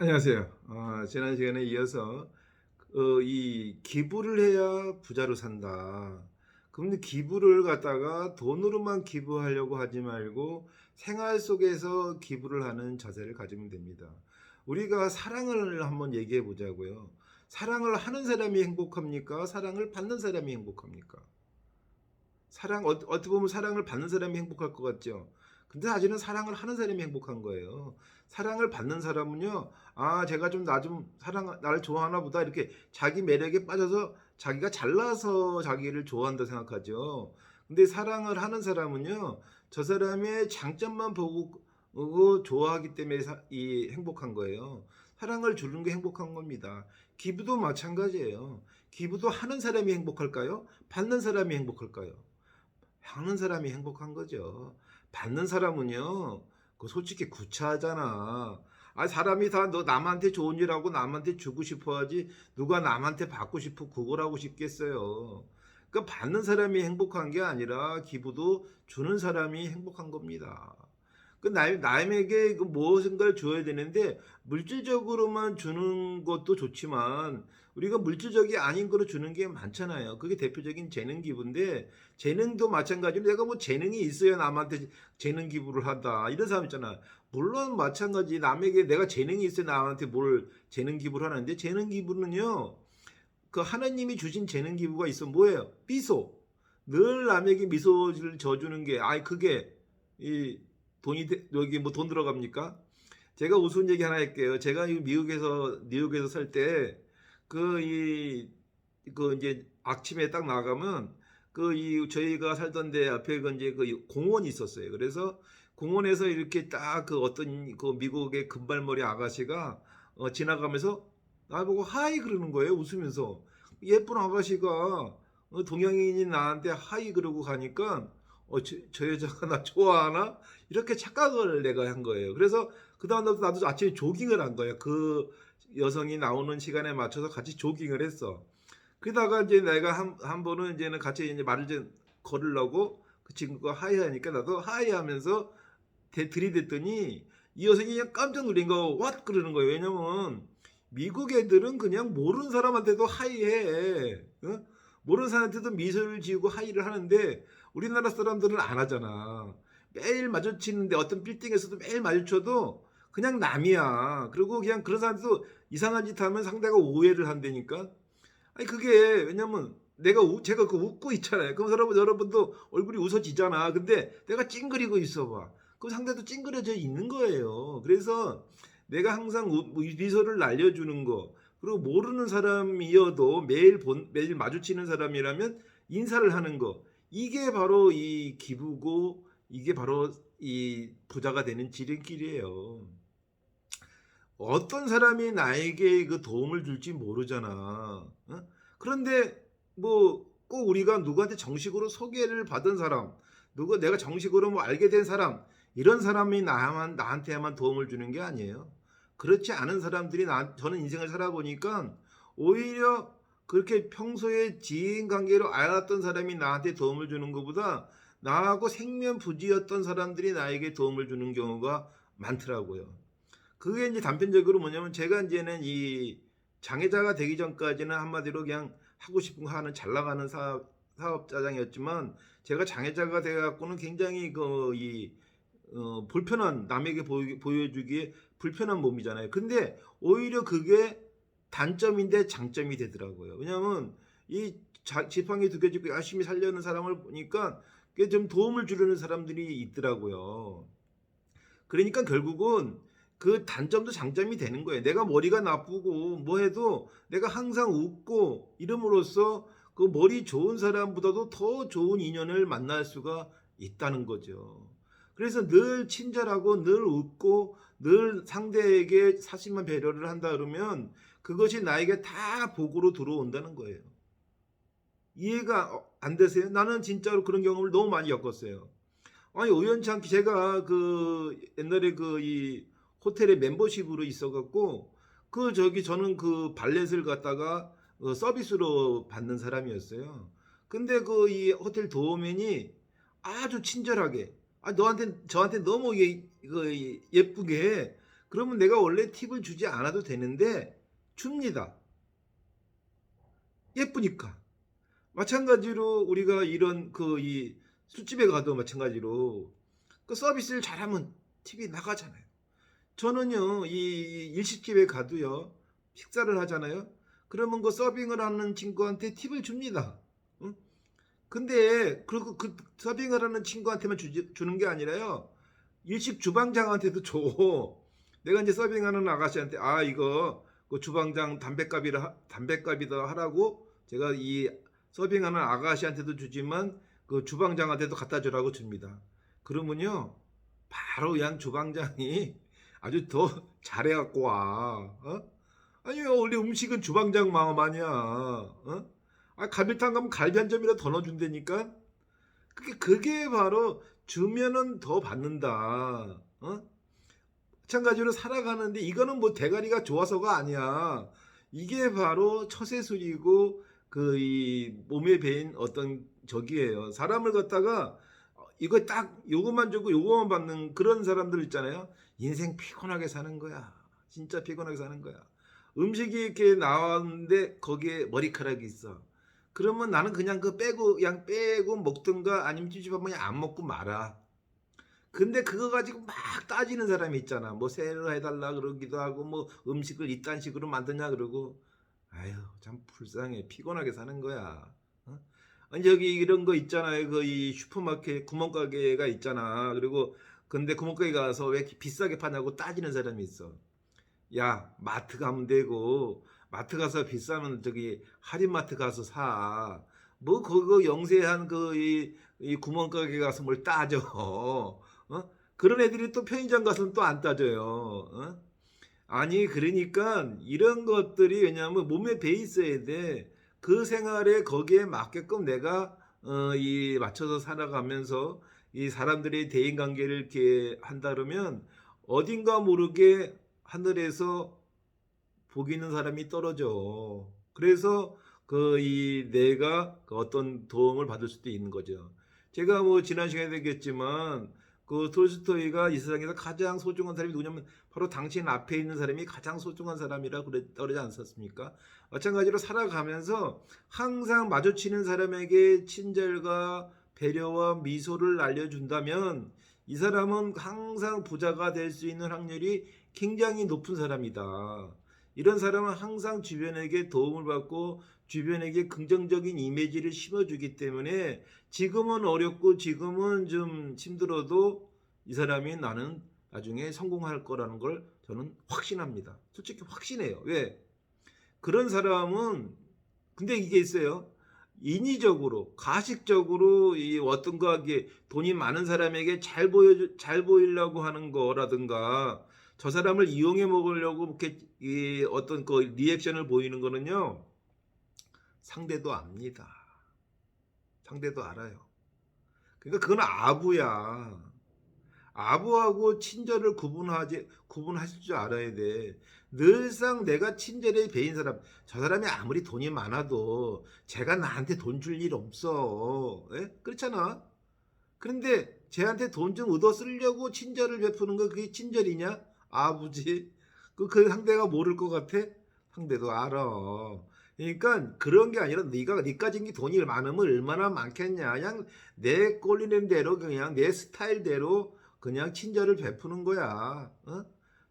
안녕하세요. 어, 지난 시간에 이어서 어, 이 기부를 해야 부자로 산다. 그런데 기부를 갖다가 돈으로만 기부하려고 하지 말고 생활 속에서 기부를 하는 자세를 가지면 됩니다. 우리가 사랑을 한번 얘기해 보자고요. 사랑을 하는 사람이 행복합니까? 사랑을 받는 사람이 행복합니까? 사랑 어, 어떻게 보면 사랑을 받는 사람이 행복할 것 같죠. 근데 사실은 사랑을 하는 사람이 행복한 거예요. 사랑을 받는 사람은요, 아, 제가 좀나좀 사랑, 나를 좋아하나 보다. 이렇게 자기 매력에 빠져서 자기가 잘나서 자기를 좋아한다 생각하죠. 근데 사랑을 하는 사람은요, 저 사람의 장점만 보고 보고 좋아하기 때문에 사- 이 행복한 거예요. 사랑을 주는 게 행복한 겁니다. 기부도 마찬가지예요. 기부도 하는 사람이 행복할까요? 받는 사람이 행복할까요? 하는 사람이 행복한 거죠. 받는 사람은요, 그 솔직히 구차하잖아. 아, 사람이 다 너 남한테 좋은 일 하고 남한테 주고 싶어 하지, 누가 남한테 받고 싶어 그걸 하고 싶겠어요. 그 받는 사람이 행복한 게 아니라 기부도 주는 사람이 행복한 겁니다. 그 남, 남에게 그 무엇인가를 줘야 되는데 물질적으로만 주는 것도 좋지만 우리가 물질적이 아닌 거로 주는 게 많잖아요. 그게 대표적인 재능 기부인데 재능도 마찬가지로 내가 뭐 재능이 있어야 남한테 재능 기부를 한다 이런 사람 있잖아. 물론 마찬가지 남에게 내가 재능이 있어야 남한테 뭘 재능 기부를 하는데 재능 기부는요. 그 하나님이 주신 재능 기부가 있어 뭐예요? 미소. 늘 남에게 미소를 져주는 게 아이 그게 이 돈이 돼- 여기 뭐 돈 들어갑니까? 제가 우스운 얘기 하나 할게요. 제가 이 미국에서 뉴욕에서 살 때 그 이 그 이제 아침에 딱 나가면 그 이 저희가 살던 데 앞에 그 이제 그 공원이 있었어요. 그래서 공원에서 이렇게 딱 그 어떤 그 미국의 금발머리 아가씨가 어, 지나가면서 나보고 하이 그러는 거예요. 웃으면서 예쁜 아가씨가 어, 동양인이 나한테 하이 그러고 가니까 어, 저, 저 여자가 나 좋아하나? 이렇게 착각을 내가 한 거예요. 그래서 그 다음부터 나도 아침에 조깅을 한 거예요. 그 여성이 나오는 시간에 맞춰서 같이 조깅을 했어. 그러다가 이제 내가 한, 한 번은 이제는 같이 이제 말을 좀 걸으려고 그 친구가 하이 하니까 나도 하이 하면서 대, 들이댔더니 이 여성이 그냥 깜짝 놀란 거, 왓? 그러는 거예요. 왜냐면 미국 애들은 그냥 모르는 사람한테도 하이해. 어? 모르는 사람한테도 미소를 지우고 하이를 하는데 우리나라 사람들은 안 하잖아. 매일 마주치는데 어떤 빌딩에서도 매일 마주쳐도 그냥 남이야. 그리고 그냥 그런 사람도 이상한 짓 하면 상대가 오해를 한다니까. 아니 그게 왜냐면 내가 우- 제가 그 웃고 있잖아요. 그럼 여러분 여러분도 얼굴이 웃어지잖아. 근데 내가 찡그리고 있어 봐. 그럼 상대도 찡그려져 있는 거예요. 그래서 내가 항상 우- 미소를 날려주는 거 그리고 모르는 사람이어도 매일 본 매일 마주치는 사람이라면 인사를 하는 거 이게 바로 이 기부고 이게 바로 이 부자가 되는 지름길이에요. 어떤 사람이 나에게 그 도움을 줄지 모르잖아. 어? 그런데 뭐 꼭 우리가 누구한테 정식으로 소개를 받은 사람, 누구 내가 정식으로 뭐 알게 된 사람 이런 사람이 나만 나한테만 도움을 주는 게 아니에요. 그렇지 않은 사람들이 나 저는 인생을 살아보니까 오히려 그렇게 평소에 지인 관계로 알았던 사람이 나한테 도움을 주는 것보다 나하고 생면 부지였던 사람들이 나에게 도움을 주는 경우가 많더라고요. 그게 이제 단편적으로 뭐냐면 제가 이제는 이 장애자가 되기 전까지는 한마디로 그냥 하고 싶은 거 하는 잘 나가는 사업 사업자장이었지만 제가 장애자가 돼 갖고는 굉장히 그이 어, 불편한 남에게 보이, 보여주기에 불편한 몸이잖아요. 근데 오히려 그게 단점인데 장점이 되더라고요. 왜냐하면 이 자- 지팡이 두개 짚고 열심히 살려는 사람을 보니까 그게 좀 도움을 주려는 사람들이 있더라고요. 그러니까 결국은 그 단점도 장점이 되는 거예요. 내가 머리가 나쁘고 뭐 해도 내가 항상 웃고 이름으로써 그 머리 좋은 사람보다도 더 좋은 인연을 만날 수가 있다는 거죠. 그래서 늘 친절하고 늘 웃고 늘 상대에게 사심한 배려를 한다 그러면 그것이 나에게 다 복으로 들어온다는 거예요. 이해가 어, 안 되세요? 나는 진짜로 그런 경험을 너무 많이 겪었어요. 아니 우연치 않게 제가 그 옛날에 그 이 호텔에 멤버십으로 있어갖고 그 저기 저는 그 발렛을 갖다가 어, 서비스로 받는 사람이었어요. 근데 그 이 호텔 도어맨이 아주 친절하게 아 너한테 저한테 너무 예, 그 예쁘게 그러면 내가 원래 팁을 주지 않아도 되는데 줍니다. 예쁘니까. 마찬가지로 우리가 이런 그 이 술집에 가도 마찬가지로 그 서비스를 잘하면 팁이 나가잖아요. 저는요 이 일식집에 가도요 식사를 하잖아요. 그러면 그 서빙을 하는 친구한테 팁을 줍니다. 응? 근데 그리고 그 서빙을 하는 친구한테만 주지, 주는 게 아니라요. 일식 주방장한테도 줘. 내가 이제 서빙하는 아가씨한테 아 이거 그 주방장 담배값이라 하- 담배값이다 하라고 제가 이 서빙하는 아가씨한테도 주지만 그 주방장한테도 갖다 주라고 줍니다. 그러면요 바로 그냥 주방장이 아주 더 잘해갖고 와. 어? 아니 원래 음식은 주방장 마음 아니야. 어? 아 갈비탕 가면 갈비 한 점이라도 더 넣어준다니까. 그게 그게 바로 주면은 더 받는다. 어? 마찬가지로 살아가는데 이거는 뭐 대가리가 좋아서가 아니야. 이게 바로 처세술이고 그 이 몸에 배인 어떤 적이에요. 사람을 갖다가 어, 이거 딱 요것만 주고 요것만 받는 그런 사람들 있잖아요. 인생 피곤하게 사는 거야. 진짜 피곤하게 사는 거야. 음식이 이렇게 나왔는데 거기에 머리카락이 있어. 그러면 나는 그냥 그 빼고 그냥 빼고 먹든가 아니면 찝찝하면 그냥 안 먹고 말아. 근데 그거 가지고 막 따지는 사람이 있잖아. 뭐 세를 해달라 그러기도 하고 뭐 음식을 이딴 식으로 만드냐 그러고 아유 참 불쌍해 피곤하게 사는 거야. 어? 아니 여기 이런 거 있잖아요. 그 이 슈퍼마켓 구멍가게가 있잖아. 그리고 근데 구멍가게 가서 왜 이렇게 비싸게 파냐고 따지는 사람이 있어. 야 마트 가면 되고 마트 가서 비싸면 저기 할인마트 가서 사. 뭐 그거 영세한 그이 이 구멍가게 가서 뭘 따져. 어? 그런 애들이 또 편의점 가서는 또 안 따져요. 어? 아니 그러니까 이런 것들이 왜냐하면 몸에 배 있어야 돼. 그 생활에 거기에 맞게끔 내가 어, 이 맞춰서 살아가면서 이 사람들의 대인 관계를 이렇게 한다 그러면 어딘가 모르게 하늘에서 복 있는 사람이 떨어져. 그래서 그 이 내가 그 어떤 도움을 받을 수도 있는 거죠. 제가 뭐 지난 시간에 얘기했지만 그 톨스토이가 이 세상에서 가장 소중한 사람이 누구냐면 바로 당신 앞에 있는 사람이 가장 소중한 사람이라 그러지 않았습니까? 마찬가지로 살아가면서 항상 마주치는 사람에게 친절과 배려와 미소를 알려준다면 이 사람은 항상 부자가 될 수 있는 확률이 굉장히 높은 사람이다. 이런 사람은 항상 주변에게 도움을 받고 주변에게 긍정적인 이미지를 심어주기 때문에 지금은 어렵고 지금은 좀 힘들어도 이 사람이 나는 나중에 성공할 거라는 걸 저는 확신합니다. 솔직히 확신해요. 왜? 그런 사람은 근데 이게 있어요. 인위적으로 가식적으로 이 어떤 거하게 돈이 많은 사람에게 잘 보여 잘 보이려고 하는 거라든가 저 사람을 이용해 먹으려고 이렇게 이 어떤 그 리액션을 보이는 거는요 상대도 압니다. 상대도 알아요. 그러니까 그건 아부야. 아부하고 친절을 구분하지 구분하실 줄 알아야 돼. 늘상 내가 친절에 배인 사람, 저 사람이 아무리 돈이 많아도 제가 나한테 돈 줄 일 없어. 예? 그렇잖아. 그런데 쟤한테 돈 좀 얻어 쓰려고 친절을 베푸는 거 그게 친절이냐? 아부지. 그, 그 상대가 모를 것 같아? 상대도 알아. 그러니까 그런 게 아니라 네가 네가 진게 돈이 많으면 얼마나 많겠냐. 그냥 내 꼴리는 대로 그냥 내 스타일대로 그냥 친절을 베푸는 거야. 어?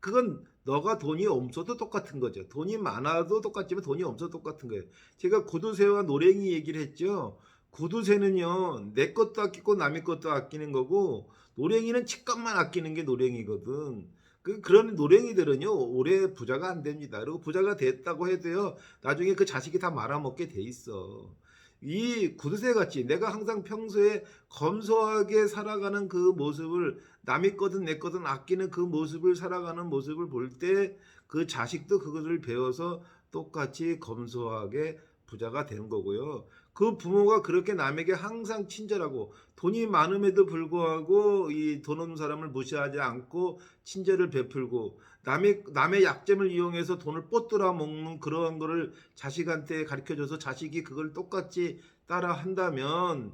그건 너가 돈이 없어도 똑같은 거죠. 돈이 많아도 똑같지만 돈이 없어도 똑같은 거예요. 제가 구두쇠와 노랭이 얘기를 했죠. 구두쇠는요, 내 것도 아끼고 남의 것도 아끼는 거고, 노랭이는 치값만 아끼는 게 노랭이거든. 그, 그런 노랭이들은요, 오래 부자가 안 됩니다. 그리고 부자가 됐다고 해도요, 나중에 그 자식이 다 말아먹게 돼 있어. 이 구두쇠 같이 내가 항상 평소에 검소하게 살아가는 그 모습을 남의 거든 내 거든 아끼는 그 모습을 살아가는 모습을 볼 때 그 자식도 그것을 배워서 똑같이 검소하게 부자가 되는 거고요. 그 부모가 그렇게 남에게 항상 친절하고 돈이 많음에도 불구하고 이 돈 없는 사람을 무시하지 않고 친절을 베풀고 남의 남의 약점을 이용해서 돈을 뽀뜨라 먹는 그러한 거를 자식한테 가르쳐 줘서 자식이 그걸 똑같이 따라 한다면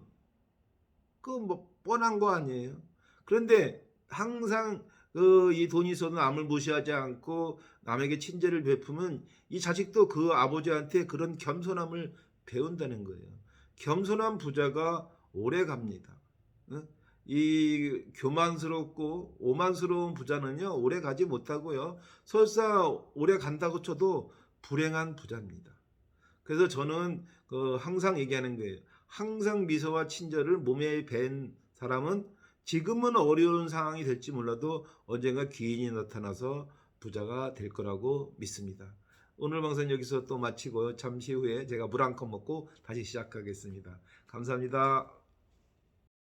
그 뭐 뻔한 거 아니에요. 그런데 항상 그 이 돈이 있어도 남을 무시하지 않고 남에게 친절을 베푸면 이 자식도 그 아버지한테 그런 겸손함을 배운다는 거예요. 겸손한 부자가 오래 갑니다. 응? 이 교만스럽고 오만스러운 부자는요 오래 가지 못하고요 설사 오래 간다고 쳐도 불행한 부자입니다. 그래서 저는 그 항상 얘기하는 거예요. 항상 미소와 친절을 몸에 밴 사람은 지금은 어려운 상황이 될지 몰라도 언젠가 기인이 나타나서 부자가 될 거라고 믿습니다. 오늘 방송 여기서 또 마치고요. 잠시 후에 제가 물 한 컵 먹고 다시 시작하겠습니다. 감사합니다.